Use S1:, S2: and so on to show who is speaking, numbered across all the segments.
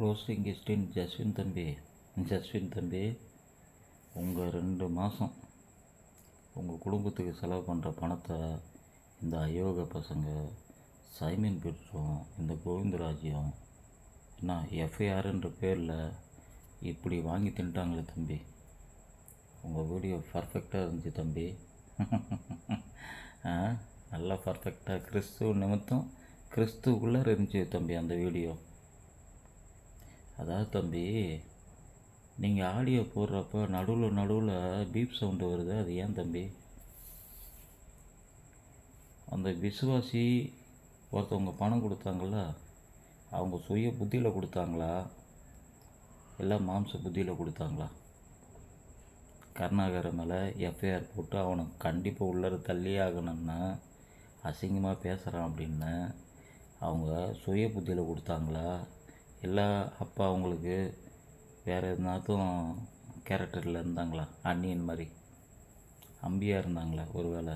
S1: Roasting cystine Jaswin தம்பி. ஜஸ்வின் தம்பி உங்கள் ரெண்டு மாதம் உங்கள் குடும்பத்துக்கு செலவு பண்ணுற பணத்தை இந்த அயோக பசங்க சைமின் பெற்றோம் இந்த கோவிந்தராஜ்யம் என்ன எஃப்ஐஆர்ன்ற பேரில் இப்படி வாங்கி தின்ட்டாங்களே தம்பி. உங்கள் வீடியோ பர்ஃபெக்டாக இருந்துச்சு தம்பி. நல்லா பர்ஃபெக்டாக கிறிஸ்துவ நிமித்தம் கிறிஸ்துவுக்குள்ளே இருந்துச்சு தம்பி அந்த வீடியோ. அதாவது தம்பி நீங்கள் ஆடியோ போடுறப்ப நடுவில் நடுவில் பீப் சவுண்டு வருது. அது ஏன் தம்பி? அந்த விசுவாசி ஒருத்தவங்க பணம் கொடுத்தாங்கள அவங்க சுய புத்தியில் கொடுத்தாங்களா? இல்லை மாம்ச புத்தியில் கொடுத்தாங்களா? கருணாகர மேலே எஃப்ஐஆர் போட்டு அவனை கண்டிப்பாக உள்ளர தள்ளி ஆகணும்னு அசிங்கமாக பேசுகிறான் அப்படின்னு அவங்க சுய புத்தியில் கொடுத்தாங்களா? இல்லை அப்பா அவங்களுக்கு வேறு எதுனாத்தும் கேரக்டரில் இருந்தாங்களா? அண்ணியன் மாதிரி. அம்பியாக இருந்தாங்களா ஒரு வேளை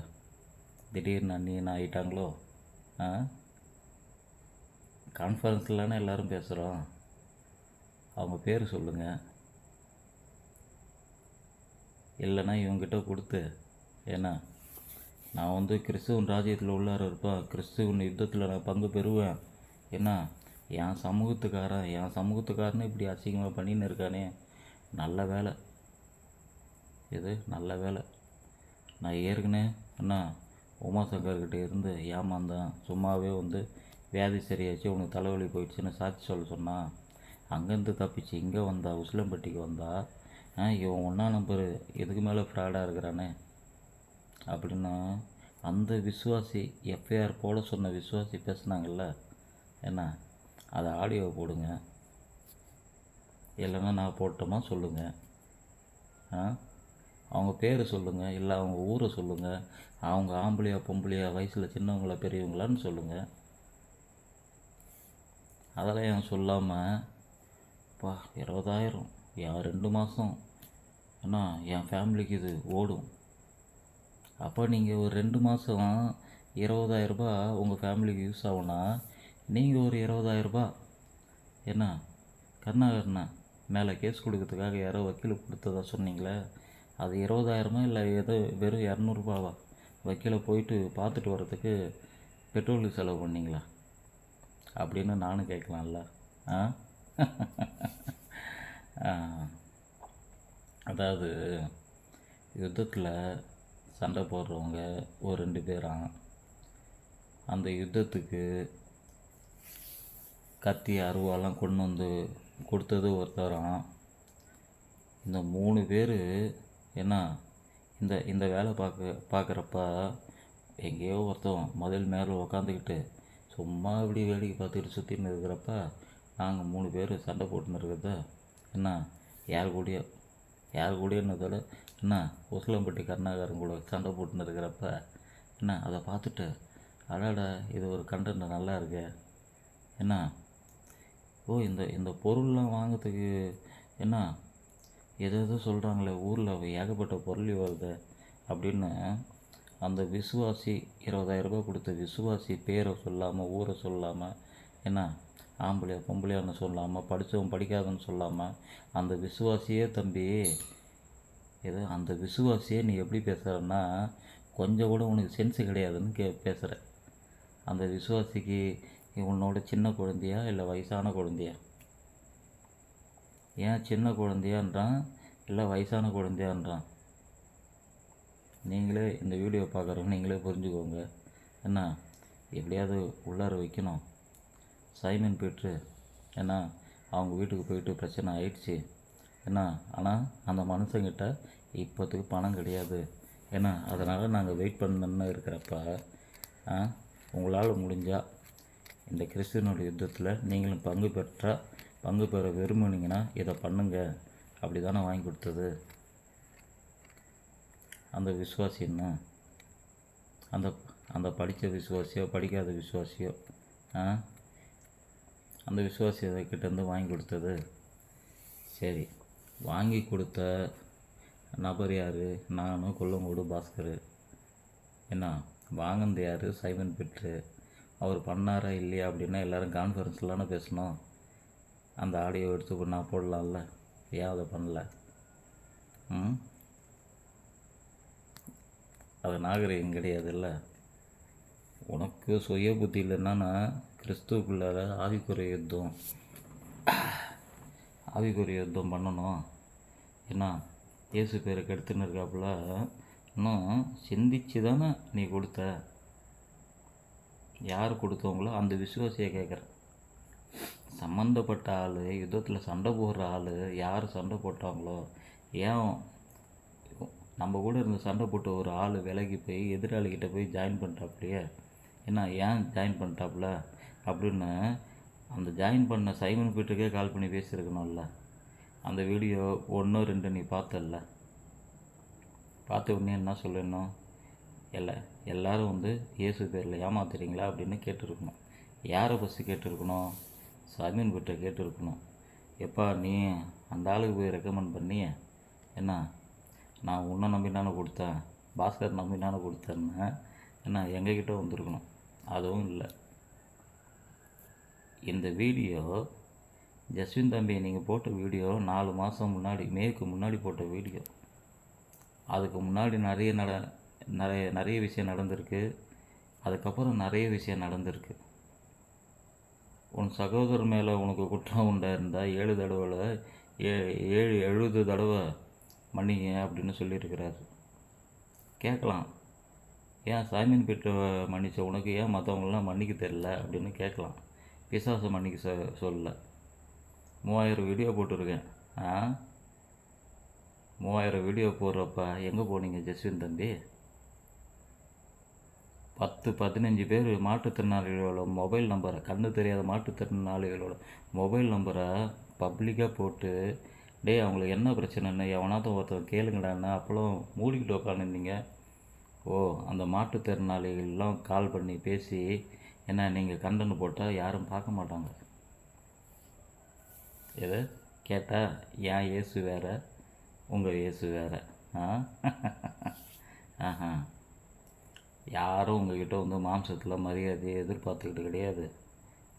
S1: திடீர்னு அண்ணியன் ஆகிட்டாங்களோ ஆ? கான்ஃபரன்ஸ்லானே எல்லோரும் பேசுகிறோம் அவங்க பேர் சொல்லுங்கள் இல்லைன்னா இவங்ககிட்ட கொடுத்து. ஏன்னா நான் வந்து கிறிஸ்துவன் ராஜ்யத்தில் உள்ளார இருப்பேன். கிறிஸ்துவன் யுத்தத்தில் நான் பங்கு பெறுவேன். என்ன என் சமூகத்துக்காரன் என் சமூகத்துக்காரனு இப்படி அசிங்கமாக பண்ணின்னு இருக்கானே. நல்ல வேலை. இது நல்ல வேலை. நான் ஏற்கனவே அண்ணா உமாசங்கர்கிட்ட இருந்து ஏமாந்தான். சும்மாவே வந்து வியாதி சரியாச்சு உனக்கு தலைவலி போயிடுச்சுன்னு சாட்சி சொல்ல சொன்னான் அங்கேருந்து தப்பிச்சு இங்கே வந்தா உசிலம்பட்டிக்கு வந்தா ஆ இவன் ஒன்றா நம்பர். இதுக்கு மேலே ஃப்ராடாக இருக்கிறானே? அப்படின்னா அந்த விசுவாசி எஃப்ஐஆர் போட சொன்ன விசுவாசி பேசுனாங்கல்ல என்ன? அதை ஆடியோ போடுங்க. இல்லைன்னா நான் போட்டோமா சொல்லுங்கள் ஆ? அவங்க பேரை சொல்லுங்கள் இல்லை அவங்க ஊரை சொல்லுங்கள் அவங்க ஆம்பளையா பொம்பளையா வயசில் சின்னவங்களா பெரியவங்களான்னு சொல்லுங்கள் அதெல்லாம் என் சொல்லாமல் பா இருபதாயிரம். என் ரெண்டு மாதம் அண்ணா என் ஃபேமிலிக்கு இது ஓடும். அப்போ நீங்கள் ஒரு ரெண்டு மாதம் இருபதாயிரரூபா உங்கள் ஃபேமிலிக்கு யூஸ் ஆகும்னா நீங்கள் ஒரு இருபதாயிரரூபா என்ன? கருணாகரண்ணா மேலே கேஸ் கொடுக்கறதுக்காக யாரோ வக்கீல் கொடுத்ததா சொன்னீங்களே? அது இருபதாயிரமா இல்லை ஏதோ வெறும் இரநூறுபாவா? வக்கீலை போயிட்டு பார்த்துட்டு வர்றதுக்கு பெட்ரோலுக்கு செலவு பண்ணிங்களா? அப்படின்னு நானும் கேட்கலாம்ல. ஆ? அதாவது யுத்தத்தில் சண்டை போடுறவங்க ஒரு ரெண்டு பேரான் அந்த யுத்தத்துக்கு கத்தி அருவாலாம் கொண்டு வந்து கொடுத்தது ஒருத்தராம் இந்த மூணு பேர் என்ன இந்த இந்த வேலை பார்க்க பார்க்குறப்ப எங்கேயோ ஒருத்தன் முதல் மேலே உக்காந்துக்கிட்டு சும்மா இப்படி வேடிக்கை பார்த்துக்கிட்டு சுற்றின்னு இருக்கிறப்ப நாங்கள் மூணு பேர் சண்டை போட்டுன்னு இருக்கிறத என்ன யார் கூடயோ யார் கூடயோன்னதோட என்ன உசிலம்பட்டி கருணாகரன் கூட சண்டை போட்டுன்னு இருக்கிறப்ப என்ன அதை பார்த்துட்டு அடாடா இது ஒரு கண்டென்ட் நல்லா இருக்கு. என்ன ஓ இந்த இந்த பொருள்லாம் வாங்கிறதுக்கு என்ன எது எதோ சொல்கிறாங்களே ஊரில் ஏகப்பட்ட பொருள் வருது அப்படின்னு அந்த விசுவாசி இருபதாயிரரூபா கொடுத்த விசுவாசி பேரை சொல்லாமல் ஊரை சொல்லாமல் என்ன ஆம்பளையா பொம்பளையான்னு சொல்லாமல் படித்தவன் படிக்காதன்னு சொல்லாமல் அந்த விசுவாசியே தம்பி ஏதோ அந்த விசுவாசியே நீ எப்படி பேசுகிறன்னா கொஞ்சம் கூட உனக்கு சென்ஸு கிடையாதுன்னு கே பேசுகிற அந்த விசுவாசிக்கு உன்னோட சின்ன குழந்தையா இல்லை வயசான குழந்தையா? ஏன் சின்ன குழந்தையான்றான் இல்லை வயசான குழந்தையான்றான்? நீங்களே இந்த வீடியோ பார்க்குறவங்க நீங்களே புரிஞ்சுக்கோங்க. என்ன எப்படியாவது உள்ளார வைக்கணும். சைமன் பீட்ரு ஏன்னா அவங்க வீட்டுக்கு போயிட்டு பிரச்சனை ஆயிடுச்சு. என்ன ஆனால் அந்த மனுஷங்கிட்ட இப்போத்துக்கு பணம் கிடையாது. ஏன்னா அதனால் நாங்கள் வெயிட் பண்ணணுன்னு இருக்கிறப்ப ஆ, உங்களால் முடிஞ்சால் இந்த கிறிஸ்துவனோட யுத்தத்தில் நீங்களும் பங்கு பெற்ற பங்கு பெற விரும்புனீங்கன்னா இதை பண்ணுங்க. அப்படி தானே வாங்கி கொடுத்தது. அந்த விசுவாசி என்ன? அந்த அந்த படித்த விசுவாசியோ படிக்காத விசுவாசியோ ஆ? அந்த விசுவாசி கிட்டேருந்து வாங்கி கொடுத்தது? சரி வாங்கி கொடுத்த நபர் யார்? நானும் கொல்லங்கோடு பாஸ்கர். என்ன? வாங்கினது யார்? சைமன் பெற்று அவர் பண்ணாரா இல்லையா அப்படின்னா எல்லோரும் கான்ஃபரன்ஸ்லான பேசணும். அந்த ஆடியோ எடுத்து நான் போடலாம்ல. ஏன் அதை பண்ணல? ம்? அது நாகரிகம் கிடையாதுல்ல. உனக்கு சுய புத்தி இல்லைன்னா கிறிஸ்துவுக்குள்ளார ஆவிக்குரிய யுத்தம் ஆவிக்குரிய யுத்தம் பண்ணணும். என்ன இயேசு பேரை கெடுத்துன்னு இருக்காப்புல. இன்னும் சிந்திச்சு தானே நீ கொடுத்த. யார் கொடுத்தவங்களோ அந்த விசுவாசியை கேட்குறேன். சம்மந்தப்பட்ட ஆள் யுத்தத்தில் சண்டை போடுற ஆள் யார் சண்டை போட்டாங்களோ ஏன் நம்ம கூட இருந்து சண்டை போட்ட ஒரு ஆள் விலகி போய் எதிராளிகிட்ட போய் ஜாயின் பண்ணிட்டாப்லையே என்ன ஏன் ஜாயின் பண்ணிட்டாப்புல அப்படின்னு அந்த ஜாயின் பண்ண சைமன் பீட்டருக்கே கால் பண்ணி பேசியிருக்கணும்ல. அந்த வீடியோ ஒன்று ரெண்டு நீ பார்த்தல பார்த்த உடனே என்ன சொல்லணும் இல்லை. எல்லாரும் வந்து இயேசு பேரில் ஏமாத்துறீங்களா அப்படின்னு கேட்டிருக்கணும். யாரை ஃபஸ்ட்டு கேட்டிருக்கணும்? சாமியன் கிட்ட கேட்டிருக்கணும். எப்பா நீ அந்த ஆளுக்கு போய் ரெக்கமெண்ட் பண்ணி என்ன? நான் உன்னை நம்பி தானே கொடுத்தேன் பாஸ்கர் நம்பி தானே கொடுத்தேன்னு என்ன எங்ககிட்ட வந்திருக்கணும். அதுவும் இல்லை. இந்த வீடியோ ஜஸ்வின் தம்பி நீங்கள் போட்ட வீடியோ நாலு மாதம் முன்னாடி மேற்கு முன்னாடி போட்ட வீடியோ. அதுக்கு முன்னாடி நிறைய நட நிறைய நிறைய விஷயம் நடந்திருக்கு. அதுக்கப்புறம் நிறைய விஷயம் நடந்திருக்கு. உன் சகோதரர் மேலே உனக்கு குற்றம் உண்டா இருந்தால் ஏழு தடவை ஏ ஏழு எழுபது தடவை மன்னிங்க அப்படின்னு சொல்லியிருக்கிறார். கேட்கலாம். ஏன் சாமியின் பெற்ற மன்னித்த உனக்கு ஏன் மற்றவங்களெலாம் மன்னிக்க தெரில அப்படின்னு கேட்கலாம். பிசாசை மன்னிக்க சொ சொல்லல. மூவாயிரம் வீடியோ போட்டிருக்கேன். ஆ? மூவாயிரம் வீடியோ போடுறப்ப எங்கே போனீங்க ஜஸ்வின் தம்பி? பத்து பதினஞ்சு பேர் மாற்றுத்திறனாளிகளோட மொபைல் நம்பரை கண்ணு தெரியாத மாற்றுத்திறனாளிகளோட மொபைல் நம்பரை பப்ளிக்காக போட்டு டேய் அவங்களுக்கு என்ன பிரச்சனைன்னு எவனாவது ஒருத்தன் கேளுங்கடான்னு அப்போலாம் மூடிக்கிட்டு உட்காந்துருந்தீங்க ஓ அந்த மாற்றுத்திறனாளிகள்லாம் கால் பண்ணி பேசி என்ன நீங்கள் கண்டன போட்டால் யாரும் பார்க்க மாட்டாங்க. எது? கேட்டால் என் இயேசு வேற உங்கள் இயேசு வேற. ஆ? ஆஹா. யாரும் உங்ககிட்ட வந்து மாம்சத்தில் மரியாதையை எதிர்பார்த்துக்கிட்டு கிடையாது.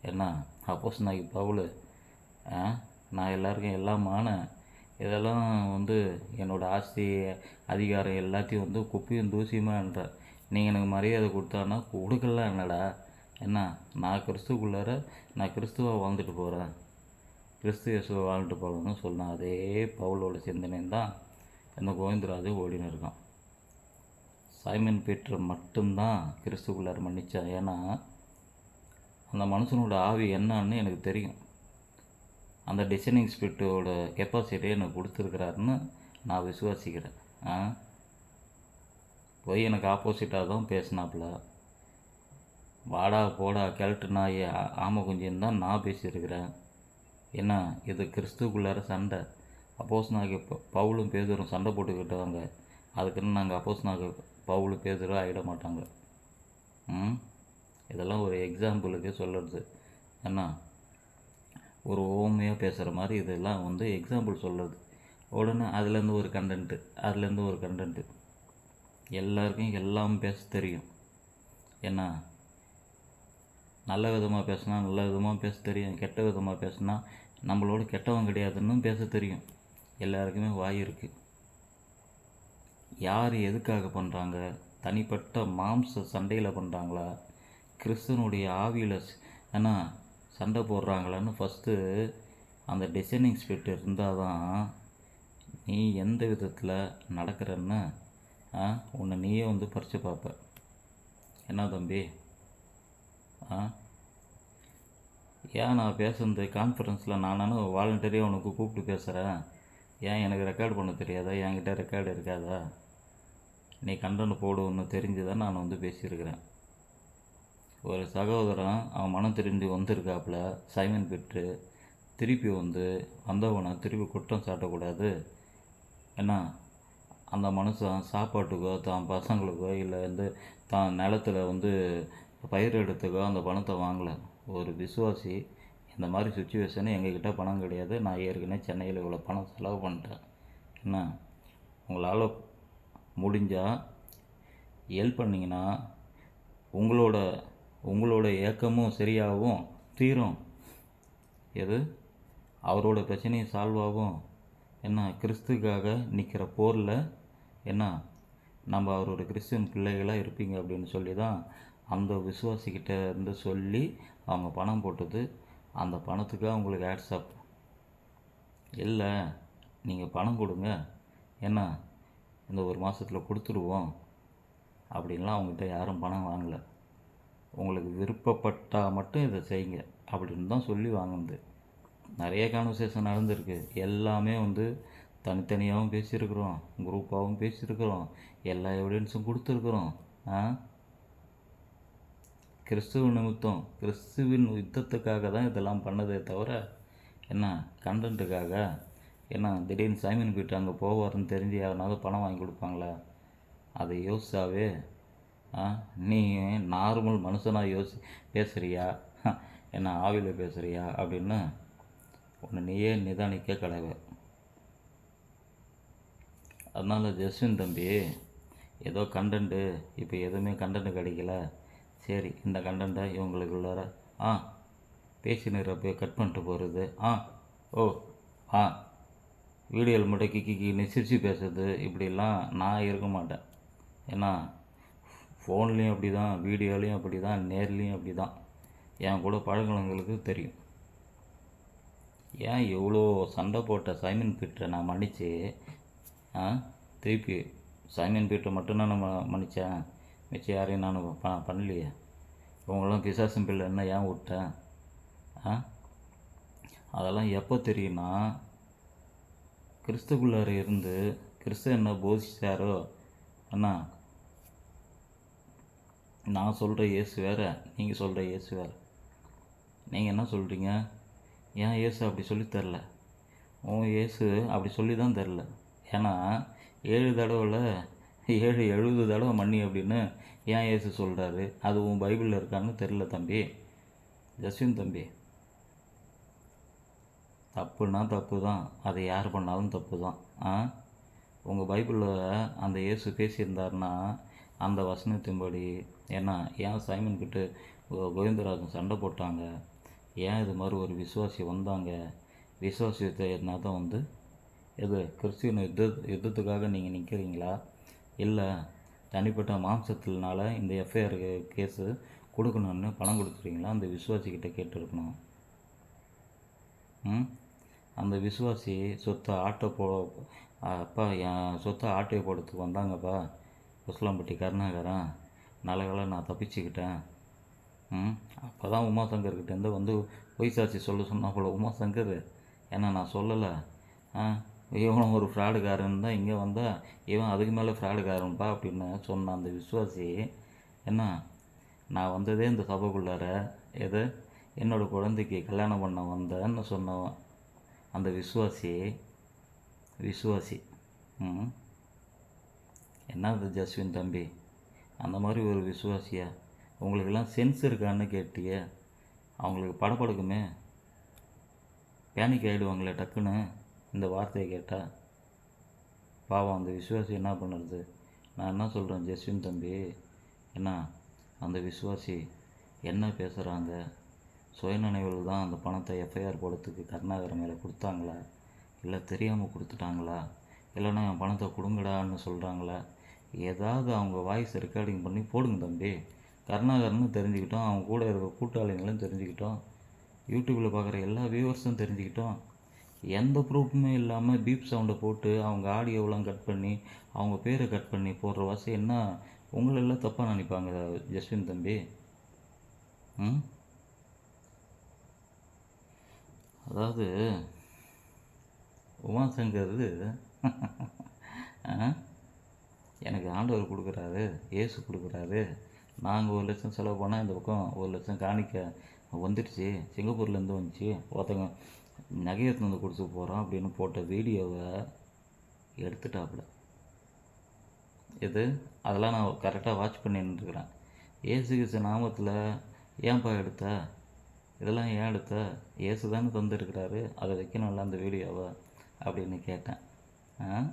S1: என்ன அப்போஸ் நான் பவுல். ஆ? நான் எல்லாருக்கும் எல்லாமான இதெல்லாம் வந்து என்னோடய ஆஸ்தி அதிகாரம் எல்லாத்தையும் வந்து குப்பையும் தூசியுமான்ற நீங்கள் எனக்கு மரியாதை கொடுத்தான்னா கொடுக்கலாம் என்னடா? என்ன? நான் கிறிஸ்துக்குள்ளார நான் கிறிஸ்துவாக வாழ்ந்துட்டு போகிறேன் கிறிஸ்து இயேசுவை வாழ்ந்துட்டு போகிறேன்னு சொன்னேன் அதே பவுலோட சிந்தனையும் தான் இந்த கோவிந்தராஜு ஓடின்னு இருக்கான். சைமன் பீட்டர் மட்டும்தான் கிறிஸ்துக்குள்ளார் மன்னித்தான் ஏன்னா அந்த மனுஷனோட ஆவி என்னன்னு எனக்கு தெரியும். அந்த டிசைனிங் ஸ்பிரிட்டோட கெப்பாசிட்டியை எனக்கு கொடுத்துருக்குறாருன்னு நான் விசுவாசிக்கிறேன். ஆ? போய் எனக்கு ஆப்போசிட்டாக தான் பேசினாப்புல. வாடா போடா கிழட்டு நாய் ஆம ஆமை குஞ்சின்னு தான் நான் பேசியிருக்கிறேன். என்ன இது கிறிஸ்துக்குள்ளார சண்டை. அப்போஸ் நாக்கு பவுலும் பேதரும் சண்டை போட்டுக்கிட்டவங்க அதுக்குன்னு நாங்கள் அப்போஸ் நாக்கு பவுலுக்கு எதிராக ஆகிட மாட்டாங்க. ம்? இதெல்லாம் ஒரு எக்ஸாம்பிளுக்கு சொல்லுறது என்ன ஒரு ஓமையாக பேசுகிற மாதிரி இதெல்லாம் வந்து எக்ஸாம்பிள் சொல்கிறது உடனே அதுலேருந்து ஒரு கண்டென்ட்டு அதுலேருந்து ஒரு கண்டென்ட்டு எல்லாருக்கும் எல்லாம் பேச தெரியும். என்ன நல்ல விதமாக பேசினா நல்ல விதமாக பேச தெரியும். கெட்ட விதமாக பேசினா நம்மளோட கெட்டவன் கிடையாதுன்னு பேச தெரியும். எல்லாருக்குமே வாய் இருக்குது யார் எதுக்காக பண்ணுறாங்க தனிப்பட்ட மாம்ச சண்டையில் பண்ணுறாங்களா கிறிஸ்தனுடைய ஆவியில் ஏன்னா சண்டை போடுறாங்களான்னு ஃபஸ்ட்டு அந்த டிசைனிங் ஸ்பிரிட் இருந்தால் தான் நீ எந்த விதத்தில் நடக்கிறன்னு ஆ உன்னை நீயே வந்து பறித்து பார்ப்ப. என்ன தம்பி? ஆ? ஏன் நான் பேசுனது கான்ஃபரன்ஸில் நானும் வாலண்டரியாக உனக்கு கூப்பிட்டு பேசுகிறேன் ஏன் எனக்கு ரெக்கார்டு பண்ண தெரியாதா? என்கிட்ட ரெக்கார்டு இருக்காதா? நீ கண்டன போடுன்னு தெரிஞ்சு தான் நான் வந்து பேசியிருக்கிறேன். ஒரு சகோதரன் அவன் மனம் தெரிஞ்சு வந்திருக்காப்புல சைமன் பெற்று திருப்பி வந்து வந்தவனை திருப்பி குற்றம் சாட்டக்கூடாது. ஏன்னா அந்த மனுஷன் சாப்பாட்டுக்கோ தான் பசங்களுக்கோ இல்லை வந்து தான் நிலத்துல வந்து பயிர் எடுத்துக்கோ அந்த பணத்தை வாங்கலை. ஒரு விசுவாசி இந்த மாதிரி சுச்சுவேஷனு எங்ககிட்ட பணம் கிடையாது. நான் ஏற்கனவே சென்னையில் இவ்வளோ பணம் செலவு பண்ணிட்டேன். என்ன? உங்களால் முடிஞ்சால் ஹெல்ப் பண்ணிங்கன்னா உங்களோட உங்களோட ஏக்கமும் சரியாகவும் தீரும். எது? அவரோட பிரச்சனையும் சால்வ் ஆகும். என்ன கிறிஸ்துக்காக நிற்கிற போரில் என்ன? நம்ம அவரோட கிறிஸ்டின் பிள்ளைகளாக இருப்பீங்க அப்படின்னு சொல்லி தான் அந்த விசுவாசிக்கிட்ட இருந்து சொல்லி அவங்க பணம் போட்டது. அந்த பணத்துக்கு அவங்களுக்கு ஆட்ஸ்அப் இல்லை நீங்கள் பணம் கொடுங்க. என்ன? இந்த ஒரு மாதத்தில் கொடுத்துருவோம். அப்படின்லாம் அவங்ககிட்ட யாரும் பணம் வாங்கலை. உங்களுக்கு விருப்பப்பட்டால் மட்டும் இதை செய்யுங்க. அப்படின்னு தான் சொல்லி வாங்கினது. நிறைய கான்வர்சேஷன் நடந்திருக்கு. எல்லாமே வந்து தனித்தனியாகவும் பேசியிருக்கிறோம். குரூப்பாகவும் பேசியிருக்கிறோம். எல்லா எவிடன்ஸும் கொடுத்துருக்குறோம். ஆ? கிறிஸ்துவ நிமித்தம் கிறிஸ்துவின் யுத்தத்துக்காக தான் இதெல்லாம் பண்ணதே தவிர என்ன கண்டென்ட்டுக்காக என்ன திடீர்னு சைமன் போய்ட்டு அங்கே போவார்னு தெரிஞ்சு யாருனாவது பணம் வாங்கி கொடுப்பாங்களா? அதை யோசிச்சாவே ஆ நீ நார்மல் மனுஷனாக யோசி பேசுகிறியா என்ன ஆவியில் பேசுகிறியா அப்படின்னு உன்னை நீயே நிதானிக்க கடவை. அதனால் ஜஸ்வின் தம்பி ஏதோ கண்டென்ட்டு இப்போ எதுவுமே கண்டென்ட் கிடைக்கல. சரி இந்த கண்டென்ட்டை இவங்களுக்குள்ளார ஆ பேசினுறப்ப கட் பண்ணிட்டு போகிறது ஆ ஓ ஆ வீடியோவில் மட்டும் கிக்கி கிக்கின்னு சிரிச்சு பேசுறது இப்படிலாம் நான் இருக்க மாட்டேன். ஏன்னா ஃபோன்லேயும் அப்படி தான் வீடியோலேயும் அப்படி தான் நேர்லேயும் அப்படி தான் என் கூட பழகினவங்களுக்கு தெரியும். ஏன் எவ்வளோ சண்டை போட்ட சைமன் பீட்டரை நான் மன்னிச்சு ஆ? திருப்பி சைமன் பீட்டரை மட்டும்தான் நம்ம மன்னித்தேன் மிச்சம் யாரையும் நான் ப பண்ணலையே. உங்களாம் பிசாசம் பிள்ளை என்ன ஏன் விட்டேன் ஆ? அதெல்லாம் எப்போ தெரியும்னா கிறிஸ்துக்குள்ளார இருந்து கிறிஸ்து என்ன போதிச்சாரோ அண்ணா நான் சொல்கிற இயேசு வேறு நீங்கள் சொல்கிற இயேசு வேறு. நீங்கள் என்ன சொல்கிறீங்க ஏன் இயேசு அப்படி சொல்லி தரல? உன் இயேசு அப்படி சொல்லி தான் தரல. ஏன்னா ஏழு தடவையில் ஏழு எழுபது தடவை மன்னி அப்படின்னு ஏன் இயேசு சொல்கிறாரு அது உன் பைபிளில் இருக்கான்னு தெரில தம்பி. ஜஸ்வின் தம்பி. தப்புன்னா தப்பு தான் அதை யார் பண்ணாலும் தப்பு தான் ஆ? உங்கள் பைபிளில் அந்த இயேசு பேசியிருந்தாருன்னா அந்த வசனத்தின்படி ஏன்னா ஏன் சைமன் கிட்ட கோவிந்தராஜன் சண்டை போட்டாங்க? ஏன் இது மாதிரி ஒரு விசுவாசி வந்தாங்க? விசுவாசியத்தை என்ன தான் வந்து? எது கிறிஸ்டியன் யுத்த யுத்தத்துக்காக நீங்கள் நிற்கிறீங்களா இல்லை தனிப்பட்ட மாம்சத்தினால இந்த எஃப்ஐஆர் கேஸு கொடுக்கணும்னு பணம் கொடுக்குறீங்களா? அந்த விசுவாசிக்கிட்ட கேட்டிருக்கணும். ம்? அந்த விசுவாசி சொத்தை ஆட்டோ போ அப்பா என் சொத்தை ஆட்டோ போடுறதுக்கு வந்தாங்கப்பா. உஸ்லாம்பட்டி கருணாகரன். நல்ல வேளை நான் தப்பிச்சுக்கிட்டேன். ம் அப்போ தான் உமாசங்கர்கிட்டேருந்து வந்து பொய் சாட்சி சொல்ல சொன்னா போல உமாசங்கர் ஏன்னா நான் சொல்லலை. ஆ இவன் ஒரு ஃப்ராடுக்காரன் தான் இங்கே வந்தால் இவன் அதுக்கு மேலே ஃப்ராடுகாரன்ப்பா அப்படின்னு சொன்ன அந்த விசுவாசி என்ன நான் வந்ததே இந்த சபைக்குள்ளார எது என்னோடய குழந்தைக்கு கல்யாணம் பண்ண வந்தேன்னு சொன்னவன். அந்த விசுவாசி விசுவாசி. ம். என்னது ஜஸ்வின் தம்பி? அந்த மாதிரி ஒரு விசுவாசியா? உங்களுக்கெல்லாம் சென்ஸ் இருக்கான்னு கேட்டிய. அவங்களுக்கு படப்படுக்குமே பேனிக் ஆகிடுவாங்களே டக்குன்னு இந்த வார்த்தையை கேட்டால் பாவம் அந்த விசுவாசி என்ன பண்ணுறது? நான் என்ன சொல்கிறேன் ஜஸ்வின் தம்பி? என்ன அந்த விசுவாசி என்ன பேசுகிறாங்க சுயநினைவில் தான் அந்த பணத்தை எஃப்ஐஆர் போடுறதுக்கு கருணாகரன் மேலே கொடுத்தாங்களா? இல்லை தெரியாமல் கொடுத்துட்டாங்களா? இல்லைன்னா என் பணத்தை கொடுங்கடான்னு சொல்கிறாங்களா ஏதாவது அவங்க வாய்ஸ் ரெக்கார்டிங் பண்ணி போடுங்க தம்பி. கருணாகரனும் தெரிஞ்சுக்கிட்டோம் அவங்க கூட இருக்கிற கூட்டாளிங்களும் தெரிஞ்சுக்கிட்டோம் யூடியூப்பில் பார்க்குற எல்லா வியூவர்ஸும் தெரிஞ்சுக்கிட்டோம். எந்த ப்ரூஃபுமே இல்லாமல் பீப் சவுண்டை போட்டு அவங்க ஆடியோவெலாம் கட் பண்ணி அவங்க பேரை கட் பண்ணி போடுற வாசி என்ன? உங்களெல்லாம் தப்பாக நினைப்பாங்க ஜஸ்வின் தம்பி. ம்? அதாவது உமாசங்கர் ஆ, எனக்கு ஆண்டவர் கொடுக்குறாரு இயேசு கொடுக்குறாரு. நாங்கள் ஒரு லட்சம் செலவு பண்ணால் இந்த பக்கம் ஒரு லட்சம் காணிக்க வந்துடுச்சு. சிங்கப்பூர்லேருந்து வந்துச்சு. ஒருத்தங்க நகையை எடுத்துன்னு வந்து கொடுத்து போகிறோம் அப்படின்னு போட்ட வீடியோவை எடுத்துட்டாப்புல. இது அதெல்லாம் நான் கரெக்டாக வாட்ச் பண்ணிட்டுருக்குறேன் ஏசு கிறிஸ்து நாமத்தில் ஏன்பா எடுத்த? இதெல்லாம் ஏன் எடுத்த? இயேசு தானே தந்துருக்கிறாரு. அதை வைக்கணும்ல அந்த வீடியோவை? அப்படின்னு கேட்டேன். ஆ?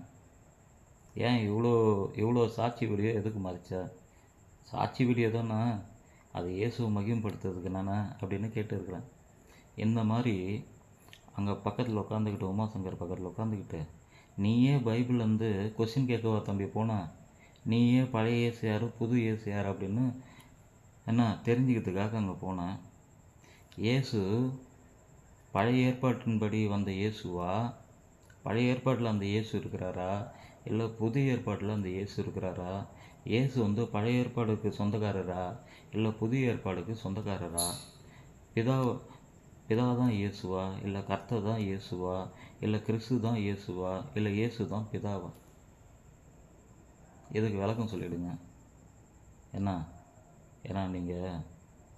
S1: ஏன் இவ்வளோ இவ்வளோ சாட்சி வீடியோ எதுக்கு மறைச்ச? சாட்சி வீடியோ தானே. அது இயேசுவை மகிமைப்படுத்துறதுக்கு நானே அப்படின்னு கேட்டுருக்குறேன். இந்த மாதிரி அங்கே பக்கத்தில் உட்காந்துக்கிட்டு உமாசங்கர் பக்கத்தில் உட்காந்துக்கிட்டு நீயே பைபிள் வந்து கொஸ்டின் கேட்கவா தம்பி போனா? நீயே பழைய இயேசு யார் புது இயேசு யார் அப்படின்னு என்ன தெரிஞ்சுக்கிறதுக்காக அங்கே போனேன். இயேசு பழைய ஏற்பாட்டின்படி வந்த இயேசுவா? பழைய ஏற்பாட்டில் அந்த இயேசு இருக்கிறாரா? இல்லை புது ஏற்பாட்டில் அந்த இயேசு இருக்கிறாரா? இயேசு வந்து பழைய ஏற்பாடுக்கு சொந்தக்காரரா? இல்லை புதிய ஏற்பாடுக்கு சொந்தக்காரரா? பிதா பிதா தான் இயேசுவா? இல்லை கர்த்தர் தான் இயேசுவா? இல்லை கிறிஸ்து தான் இயேசுவா? இல்லை இயேசு தான் பிதாவா? இதுக்கு விளக்கம் சொல்லிவிடுங்க என்ன ஏன்னா நீங்கள்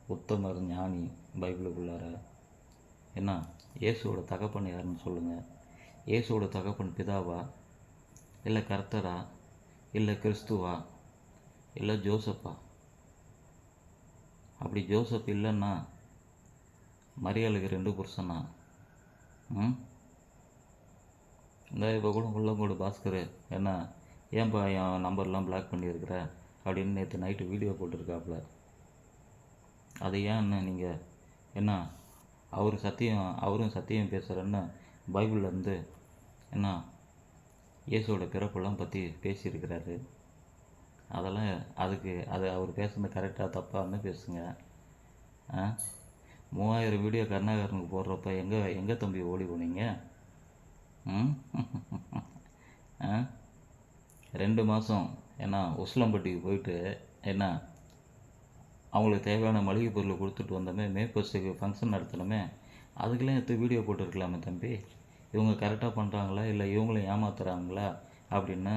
S1: உத்தமர் ஞானி. பைபிளுக்குள்ளார. என்ன இயேசுவோட தகப்பன் யாருன்னு சொல்லுங்கள் இயேசுவோட தகப்பன் பிதாவா? இல்லை கர்த்தரா? இல்லை கிறிஸ்துவா? இல்லை ஜோசப்பா? அப்படி ஜோசப் இல்லைன்னா மரியாளுக்கு ரெண்டு புருஷனா? ம்? இந்த இப்போ கூட உள்ளங்கூடு பாஸ்கர். என்ன ஏன்பா என் நம்பர்லாம் பிளாக் பண்ணியிருக்கிற? அப்படின்னு நேற்று நைட்டு வீடியோ போட்டிருக்காப்புல அது ஏன்னு நீங்கள் என்ன அவர் சத்தியம் அவரும் சத்தியம் பேசுகிறேன்னு பைபிளில் இருந்து என்ன இயேசுவோட பிறப்பெல்லாம் பற்றி பேசியிருக்கிறாரு. அதெல்லாம் அதுக்கு அது அவர் பேசுனது கரெக்டாக தப்பான்னு பேசுங்க. ஆ? மூவாயிரம் வீடியோ கருணாகரனுக்கு போடுறப்ப எங்கே எங்கே தம்பி ஓடி போனீங்க? ம்? ஆ? ரெண்டு மாதம் என்ன உஸ்லம்பட்டிக்கு போயிட்டு என்ன அவங்களுக்கு தேவையான மளிகை பொருளை கொடுத்துட்டு வந்தோமே மே பஸ்ஸுக்கு ஃபங்க்ஷன் நடத்தணுமே அதுக்கெல்லாம் எடுத்து வீடியோ போட்டிருக்கலாமே தம்பி. இவங்க கரெக்டாக பண்ணுறாங்களா இல்லை இவங்களும் ஏமாத்துறாங்களா? அப்படின்னு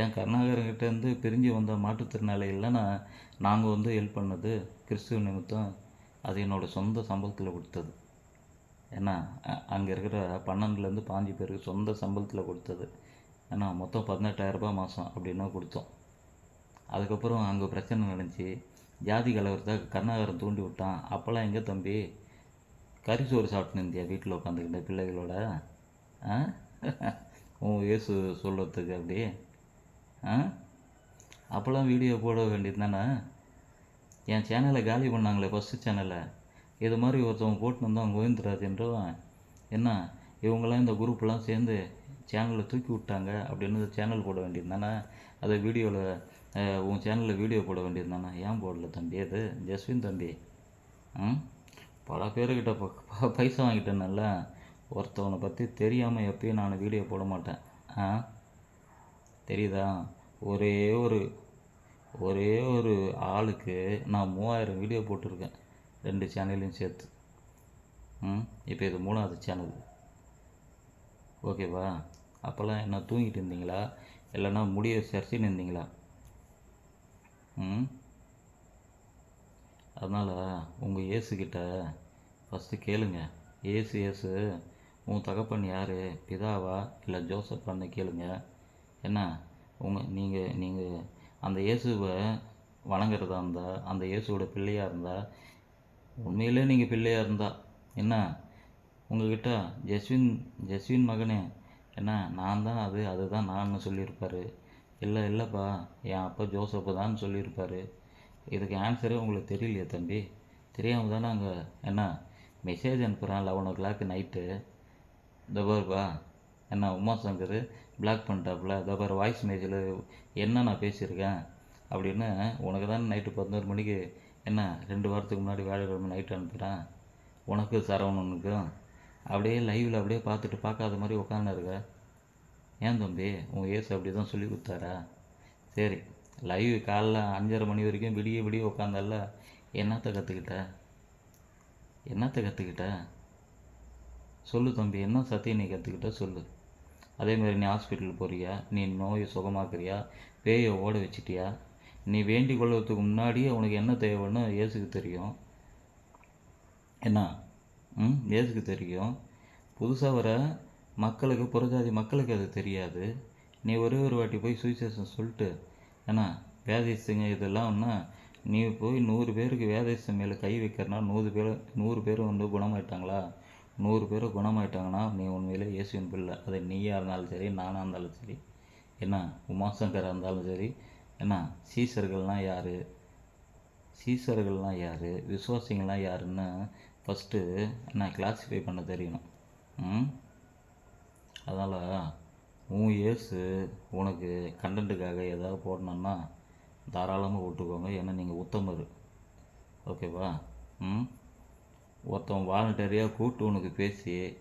S1: ஏன் கருணாகரன்கிட்டேருந்து பிரிஞ்சு வந்த மாற்றுத்திறனாளிகள்லாம் நான் நாங்கள் வந்து ஹெல்ப் பண்ணது கிறிஸ்துவ நிமித்தம் அது என்னோடய சொந்த சம்பளத்தில் கொடுத்தது. ஏன்னா அங்கே இருக்கிற பன்னெண்டுலேருந்து பாஞ்சு பேருக்கு சொந்த சம்பளத்தில் கொடுத்தது. ஏன்னா மொத்தம் பதினெட்டாயிரரூபா மாதம் அப்படின்னா கொடுத்தோம். அதுக்கப்புறம் அங்கே பிரச்சனை நடந்துச்சு. ஜாதி கலவரத்தை கருணாகரன் தூண்டி விட்டான். அப்போல்லாம் எங்கே தம்பி? கறி சோறு சாப்பிட்டு இருந்தியா வீட்டில் உட்காந்துக்கிட்ட பிள்ளைகளோட? ஆ? உன் இயேசு சொல்கிறதுக்கு அப்படி? ஆ? அப்போல்லாம் வீடியோ போட வேண்டியது தானே? என் சேனலை காலி பண்ணாங்களே ஃபஸ்ட்டு சேனலை. இது மாதிரி ஒருத்தவங்க போட்டு வந்தான் கோவிந்தராஜன்றவன் என்ன? இவங்கெல்லாம் இந்த குரூப்லாம் சேர்ந்து சேனலை தூக்கி விட்டாங்க அப்படின்னு சேனல் போட வேண்டியது தானே? அதை வீடியோவில் உன் சேனலில் வீடியோ போட வேண்டியது தானே ஏன் போடல தம்பி அது? ஜஸ்வின் தம்பி. ம்? பல பேர்கிட்ட ப ப- பைசா வாங்கிட்டேன்ல ஒருத்தவனை பற்றி தெரியாமல் எப்பயும் நான் வீடியோ போட மாட்டேன். ஆ? தெரியுதா? ஒரே ஒரு ஒரே ஒரு ஆளுக்கு நான் மூவாயிரம் வீடியோ போட்டிருக்கேன். ரெண்டு சேனலையும் சேர்த்து. ம்? இப்போ இது மூணாவது சேனல் ஓகேவா அப்போல்லாம் என்ன தூங்கிட்டு இருந்தீங்களா? இல்லைன்னா முடிய சரிச்சின்னு இருந்தீங்களா? அதனால் உங்கள் இயேசுக்கிட்ட ஃபஸ்ட்டு கேளுங்க. ஏசு ஏசு உன் தகப்பன் யார்? பிதாவா? இல்லை ஜோசப்பான்னு கேளுங்க. என்ன? உங்கள் நீங்கள் நீங்கள் அந்த இயேசுவை வணங்குறதா இருந்தால் அந்த இயேசுவோட பிள்ளையாக இருந்தால் உண்மையிலே நீங்கள் பிள்ளையாக இருந்தால் என்ன? உங்ககிட்ட ஜஸ்வின் ஜஸ்வின் மகனே என்ன? நான் தான் அது அதுதான் நான் சொல்லியிருப்பாரு. இல்லை இல்லைப்பா. என் அப்பா ஜோசப்பு தான் சொல்லியிருப்பாரு. இதுக்கு ஆன்சரே உங்களுக்கு தெரியலையே தம்பி. தெரியாமல் தானே அங்கே என்ன மெசேஜ் அனுப்புகிறேன் லெவன் ஓ கிளாக் நைட்டு தபார்ப்பா என்ன உமா சங்கர் பிளாக் பண்ணிட்டாப்புல. தபார் வாய்ஸ் மெசேஜில் என்ன நான் பேசியிருக்கேன் அப்படின்னு உனக்கு தானே நைட்டு பதினோரு மணிக்கு என்ன ரெண்டு வாரத்துக்கு முன்னாடி வேலைக்கிழமை நைட்டு அனுப்புகிறேன் உனக்கு சரவணனுக்கும். அப்படியே லைவில் அப்படியே பார்த்துட்டு பார்க்காத மாதிரி உட்காந்துருக்க ஏன் தம்பி? உன் ஏசு அப்படி தான் சொல்லி கொடுத்தாரா? சரி லைவ் காலைல அஞ்சரை மணி வரைக்கும் விடிய விடிய உட்காந்தால என்னத்தை கற்றுக்கிட்ட என்னத்தை கற்றுக்கிட்ட சொல்லு தம்பி என்ன சத்தியம் நீ கற்றுக்கிட்ட சொல்லு. அதே மாதிரி நீ ஹாஸ்பிட்டல் போறியா? நீ நோயை சுகமாக்குறியா? பேயை ஓட வச்சிட்டியா? நீ வேண்டிக் கொள்வதுக்கு முன்னாடியே உனக்கு என்ன தேவைன்னு இயேசுக்கு தெரியும். என்ன? ம் இயேசுக்கு தெரியும். புதுசாக வர மக்களுக்கு புறஜாதி மக்களுக்கு அது தெரியாது. நீ ஒரே ஒரு வாட்டி போய் சுவிசேஷம் சொல்லிட்டு ஏன்னா வேதேசுங்க இதெல்லாம் ஒன்றா நீ போய் நூறு பேருக்கு வேதேசம் மேலே கை வைக்கிறனா நூறு பேர் நூறு பேர் வந்து குணமாயிட்டாங்களா? நூறு பேர் குணமாயிட்டாங்கன்னா நீ உண்மையிலே இயேசுவின் பிள்ளை. அது நீயாக இருந்தாலும் சரி நானாக இருந்தாலும் சரி என்ன உமாசங்கராக இருந்தாலும் சரி என்ன சீசர்கள்லாம் யார்? சீசர்கள்லாம் யார்? விசுவாசிங்கள்லாம் யாருன்னு ஃபஸ்ட்டு என்ன கிளாஸிஃபை பண்ண தெரியணும். ம்? அதனால் உன் இயர்ஸு உனக்கு கண்டென்ட்டுக்காக ஏதாவது போடணுன்னா தாராளமாக விட்டுக்கோங்க. ஏன்னா நீங்கள் உத்தமர். ஓகேவா ம்? ஒருத்தன் வாலண்டரியாக கூப்பிட்டு உனக்கு பேசி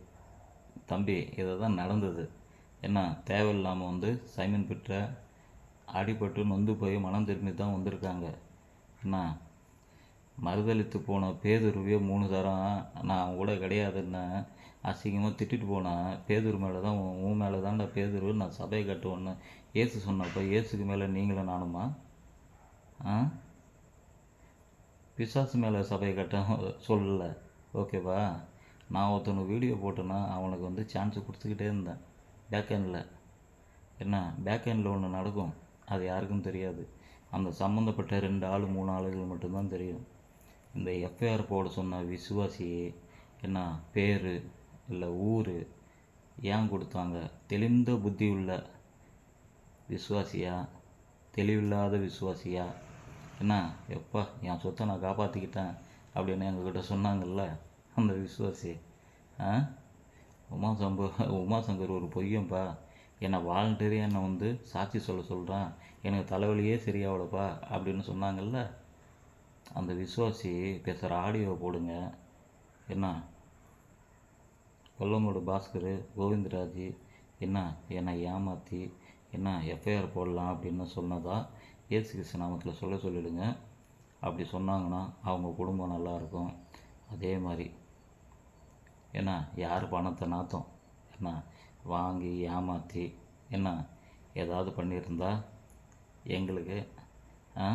S1: தம்பி இதை தான் நடந்தது. என்ன தேவையில்லாமல் வந்து சைமன் பெற்ற அடிபட்டு நொந்து போய் மனம் திரும்பி தான் வந்திருக்காங்க. என்ன? மறுதளித்து போன பேதுருவே மூணு தரம் நான் அவன் கூட கிடையாதுன்னு அசிங்கமாக திட்டிட்டு போனேன் பேதூர் மேலே தான் உன் உன் மேலே தான்டா பேதூர் நான் சபையை கட்டுவேன்னு ஏசு சொன்னப்போ ஏசுக்கு மேலே நீங்களும் நானுமா? ஆ? பிசாசு மேலே சபையை கட்ட சொல்லலை. ஓகேவா? நான் ஒருத்தனுக்கு வீடியோ போட்டேன்னா அவனுக்கு வந்து சான்ஸ் கொடுத்துக்கிட்டே இருந்தேன். பேக்கெண்டில் என்ன? பேக்ஹேண்டில் ஒன்று நடக்கும். அது யாருக்கும் தெரியாது. அந்த சம்மந்தப்பட்ட ரெண்டு ஆள் மூணு ஆளுகள் மட்டும்தான் தெரியும். இந்த எஃப்ஐஆர் போட சொன்ன விசுவாசி என்ன? பேர். இல்லை ஊர் ஏன் கொடுத்தாங்க? தெளிந்த புத்தி உள்ள விசுவாசியா? தெளிவில்லாத விசுவாசியா? என்ன? எப்பா என் சொத்தை நான் காப்பாற்றிக்கிட்டேன் அப்படின்னு எங்ககிட்ட சொன்னாங்கல்ல அந்த விசுவாசி. ஆ? உமாசம்பர் உமாசங்கர் ஒரு பொய்யன்பா என்னை வாலண்டரியாக என்னை வந்து சாட்சி சொல்ல சொல்கிறான் எனக்கு தலைவலியே சரியாகலப்பா அப்படின்னு சொன்னாங்கல்ல. அந்த விசுவாசி பேசுகிற ஆடியோ போடுங்க. என்ன? கொல்லமோடு பாஸ்கர் கோவிந்தராஜ் என்ன என்னை ஏமாற்றி என்ன எஃப்ஐஆர் போடலாம் அப்படின்னு சொன்னதா ஏசு கிறிஸ்து நாமத்தில் சொல்ல சொல்லிடுங்க. அப்படி சொன்னாங்கன்னா அவங்க குடும்பம் நல்லாயிருக்கும் அதே மாதிரி. என்ன யார் பணத்தை நாத்தம்? என்ன வாங்கி ஏமாற்றி என்ன ஏதாவது பண்ணியிருந்தா எங்களுக்கு ஆ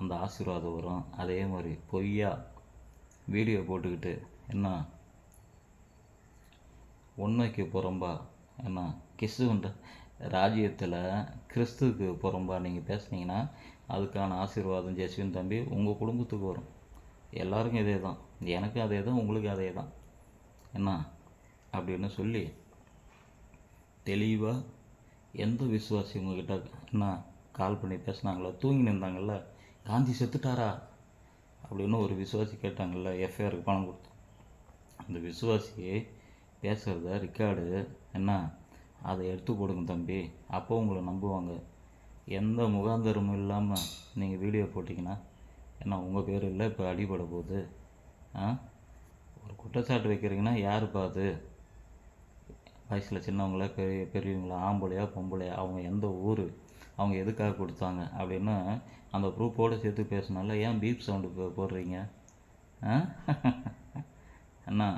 S1: அந்த ஆசீர்வாதம் வரும். அதே மாதிரி பொய்யா வீடியோ போட்டுக்கிட்டு என்ன உண்மைக்கு புறம்பா? என்ன கிறிஸ்துவன்ற ராஜ்யத்தில் கிறிஸ்துவுக்கு புறம்பா நீங்கள் பேசுனீங்கன்னா அதுக்கான ஆசீர்வாதம் ஜெஸ்வின் தம்பி உங்கள் குடும்பத்துக்கு வரும். எல்லாருக்கும் இதே தான். எனக்கும் அதே தான் உங்களுக்கும் அதே தான். என்ன? அப்படின்னு சொல்லி தெளிவாக எந்த விசுவாசி உங்ககிட்ட என்ன கால் பண்ணி பேசுனாங்களோ தூங்கி நின்றாங்கள்ல காந்தி செத்துட்டாரா? அப்படின்னு ஒரு விசுவாசி கேட்டாங்கள்ல எஃப்ஐஆருக்கு பணம் கொடுத்து. அந்த விசுவாசி பேசுகிறத ரெக்கார்டு என்ன அதை எடுத்து போடுங்க தம்பி. அப்போ உங்களை நம்புவாங்க. எந்த முகாந்தரமும் இல்லாமல் நீங்கள் வீடியோ போட்டிங்கன்னா என்ன உங்கள் பேர் இல்லை இப்போ அடிபட போகுது. ஆ? ஒரு குற்றச்சாட்டு வைக்கிறீங்கன்னா யார் பார்த்து வயசில் சின்னவங்களா பெரிய பெரியவங்களா ஆம்பளையா பொம்பளையா அவங்க எந்த ஊர் அவங்க எதுக்காக கொடுத்தாங்க அப்படின்னு அந்த ப்ரூஃபோடு சேர்த்து பேசினால ஏன் பீப் சவுண்டு போடுறீங்க? ஆ? அண்ணா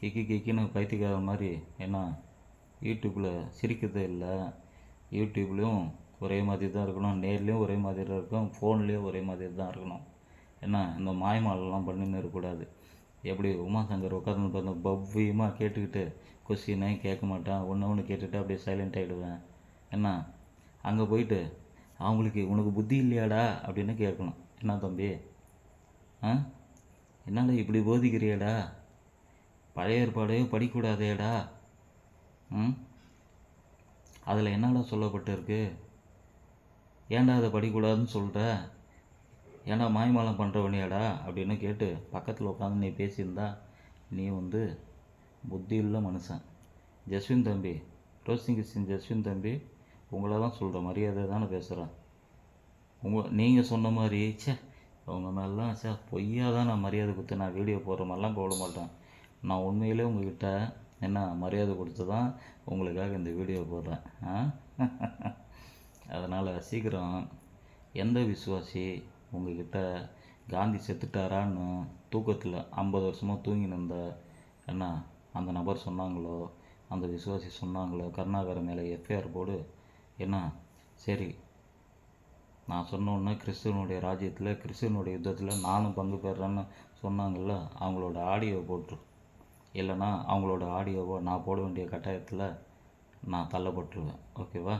S1: கிக்கி கிக்கின்னு பைத்தியக்கார மாதிரி என்ன யூடியூப்பில் சிரிக்கிறதே இல்லை. யூடியூப்லேயும் ஒரே மாதிரி தான் இருக்கணும். நேர்லேயும் ஒரே மாதிரி தான் இருக்கும் ஃபோன்லேயும் ஒரே மாதிரி தான் இருக்கணும். என்ன இந்த மாயமாலெல்லாம் பண்ணின்னு இருக்கக்கூடாது. எப்படி உமாசங்கர் உட்காந்து பார்த்து பவ்யமாக கேட்டுக்கிட்டு கொஸ்டினே கேட்க மாட்டேன். ஒன்று ஒன்று கேட்டுட்டு அப்படியே சைலண்ட் ஆகிடுவேன் என்ன அங்கே போயிட்டு அவங்களுக்கு உனக்கு புத்தி இல்லையாடா அப்படின்னு கேட்கணும். என்ன தம்பி? ஆ? என்னடா இப்படி போதிக்கிறியாடா? பழைய ஏற்பாடே படிக்கக்கூடாதேடா ம்? அதில் என்னடா சொல்லப்பட்டிருக்கு? ஏன்டா அதை படிக்கக்கூடாதுன்னு சொல்கிற ஏன்டா மாய்மாலம் பண்ணுறவனியாடா அப்படின்னு கேட்டு பக்கத்தில் உட்காந்து நீ பேசியிருந்தா நீ வந்து புத்தி உள்ள மனுஷன். ஜஸ்வின் தம்பி ரோசிங் கிறிஸ்டின் ஜஸ்வின் தம்பி உங்களை தான் சொல்கிற மரியாதை தானே பேசுகிறேன் உங்கள் நீங்கள் சொன்ன மாதிரி சே உங்கள் மேலாம் சே பொய்யா தான் நான் மரியாதை கொடுத்து நான் வீடியோ போடுற மாதிரிலாம் போட மாட்டேன். நான் உண்மையிலே உங்கள்கிட்ட என்ன மரியாதை கொடுத்து தான் உங்களுக்காக இந்த வீடியோ போடுறேன் ஆ? அதனால் சீக்கிரம் எந்த விசுவாசி உங்கள்கிட்ட காந்தி செத்துட்டாரான்னு தூக்கத்தில் ஐம்பது வருஷமாக தூங்கி நின்ற என்ன அந்த நபர் சொன்னாங்களோ அந்த விசுவாசி சொன்னாங்களோ கருணாகரன் மேலே எஃப்ஐஆர் போடு என்ன? சரி நான் சொன்னோன்னே கிறிஸ்துவனுடைய ராஜ்யத்தில் கிறிஸ்துவனுடைய யுத்தத்தில் நானும் பங்கு பெறேன்னு சொன்னாங்கல்ல அவங்களோட ஆடியோ போட்டுரு. இல்லைன்னா அவங்களோட ஆடியோவை நான் போட வேண்டிய கட்டாயத்தில் நான் தள்ளப்பட்டுருவேன். ஓகேவா